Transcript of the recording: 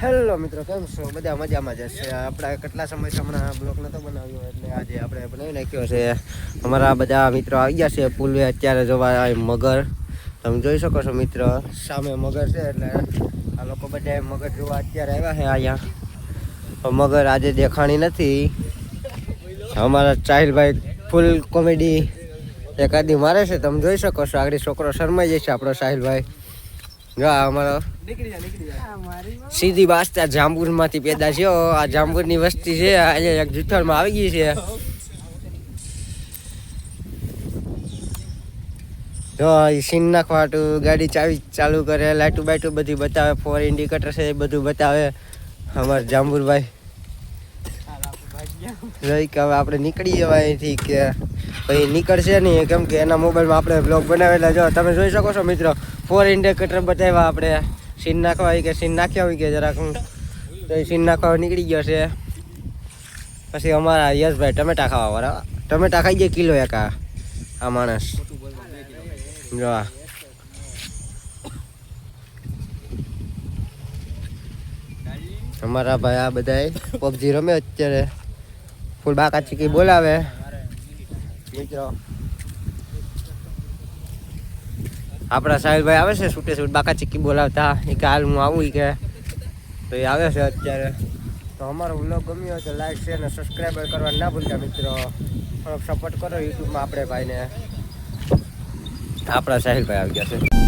Hello મિત્રો, કેમ છો? બધા મજામાં જ છે આપણે કેટલા સમય હમણાં બ્લોક નતો બનાવ્યો, એટલે આજે આપણે બનાવી નાખ્યો છે. અમારા બધા મિત્રો આવી ગયા છે પુલવે, અત્યારે જોવા મગર. તમે જોઈ શકો છો મિત્ર, સામે મગર છે, એટલે આ લોકો બધા મગર જોવા અત્યારે આવ્યા છે અહીંયા. મગર આજે દેખાણી નથી. અમારા ચાહિલભાઈ ફૂલ કોમેડી એકાદી મારે છે, તમે જોઈ શકો છો. આગળ છોકરો શરમાઈ જાય છે આપણો સાહિલભાઈ સીધી વાસ્તા જાંબુરમાંથી પેદા છે. આ જાંબુરની વસ્તી છે. અહીંયા એક જૂથળમાં આવી ગઈ છે. જો સીન નાખવાટું ગાડી ચાવી ચાલુ કરે લાઈટું બાઈટું બધી બતાવે ફોર ઇન્ડિકેટર છે એ બધું બતાવે. અમાર જાંબુરભાઈ. રહી કે હવે આપણે નીકળી જવાય અહીંથી કે ભાઈ નીકળશે નહીં. કેમ કે એના મોબાઈલમાં આપણે બ્લોગ બનાવેલા જો, તમે જોઈ શકો છો મિત્રો ફોર ઇન્ડિકેટર બતાવ્યા આપણે. સીન નાખવા આવી કે સીન નાખ્યા હોય કે જરાક. તો એ સીન નાખવા નીકળી ગયો છે. પછી અમારા યશભાઈ ટમેટા ખાવા વાળા. ટમેટા ખાઈ ગયા કિલો એક આ. માણસ. જો. અમારા ભાઈ આ બધા પબજી રમે અત્યારે. ફૂલ બાકા ચીકી બોલાવે. મિત્રો. આપણા સાહેબભાઈ આવે છે છૂટે છૂટ બાકા ચીક્કી બોલાવતા. એ કે હાલ હું આવું કે. તો એ આવે છે અત્યારે. તો અમારો વ્લોગ ગમ્યો તો લાઈક શેર અને સબસ્ક્રાઈબર કરવા ના ભૂલતા મિત્રો. થોડોક સપોર્ટ કરો યુટ્યુબમાં આપણે ભાઈને. આપણા સાહેબભાઈ આવી ગયા છે.